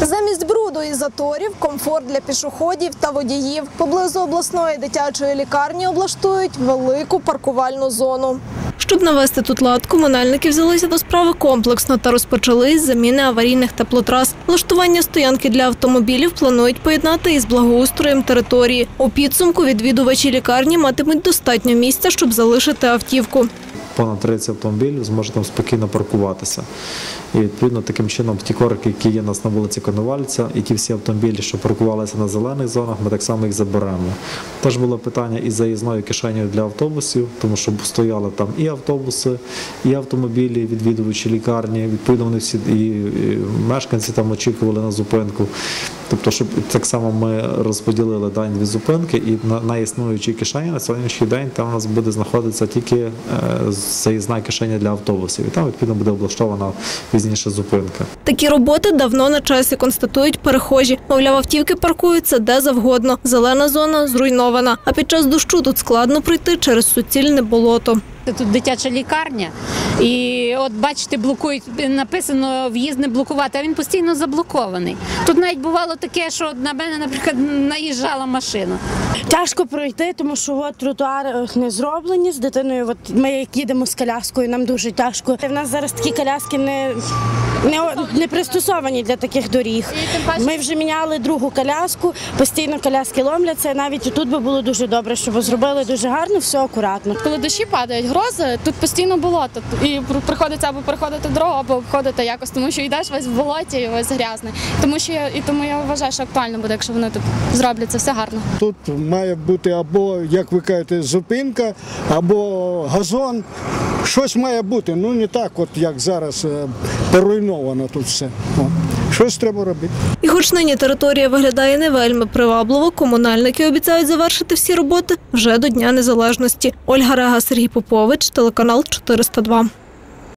Замість бруду і заторів комфорт для пішоходів та водіїв. Поблизу обласної дитячої лікарні облаштують велику паркувальну зону. Щоб навести тут лад, комунальники взялися до справи комплексно та розпочали з заміни аварійних теплотрас. Влаштування стоянки для автомобілів планують поєднати із благоустроєм території. У підсумку відвідувачі лікарні матимуть достатньо місця, щоб залишити автівку. Понад 30 автомобілів зможе там спокійно паркуватися. І відповідно таким чином ті корики, які є у нас на вулиці Коновальця, і ті всі автомобілі, що паркувалися на зелених зонах, ми так само їх заберемо. Теж було питання із заїзною кишенею для автобусів, тому що стояли там і автобуси, і автомобілі, відвідувачі лікарні. Відповідно, вони всі і, мешканці там очікували на зупинку. Тобто, щоб так само ми розподілили дані дві зупинки, і на, на існуючій кишені на сьогоднішній день там у нас буде знаходитися тільки е, заїзна кишеня для автобусів. І там відповідно буде облаштована пізніше зупинка. Такі роботи давно на часі, констатують перехожі. Мовляв, автівки паркуються де завгодно. Зелена зона зруйнована. А під час дощу тут складно пройти через суцільне болото. Тут дитяча лікарня, і от бачите, блокують написано в'їзд не блокувати, а він постійно заблокований. Тут навіть бувало таке, що на мене, наприклад, наїжджала машина. Тяжко пройти, тому що от тротуари е, не зроблені з дитиною. От ми як їдемо з коляскою, нам дуже тяжко. В нас зараз такі коляски не, не, не пристосовані для таких доріг. Ми вже міняли другу коляску, постійно коляски ломляться. Навіть тут би було дуже добре, щоб зробили дуже гарно, все акуратно. Коли дощі падають, грози, тут постійно болото. І приходиться або переходити дорогу, або обходити якось, тому що йдеш весь в болоті і весь грязний. Тому що я, і тому я вважаю, що актуально буде, якщо вони тут зроблять це все гарно. Тут має бути або, як ви кажете, зупинка, або газон. Щось має бути. Ну не так, от як зараз е, поруйновано тут все. Щось треба робити. І хоч нині територія виглядає не вельми привабливо, комунальники обіцяють завершити всі роботи вже до Дня Незалежності. Ольга Рега, Сергій Попович, телеканал 402.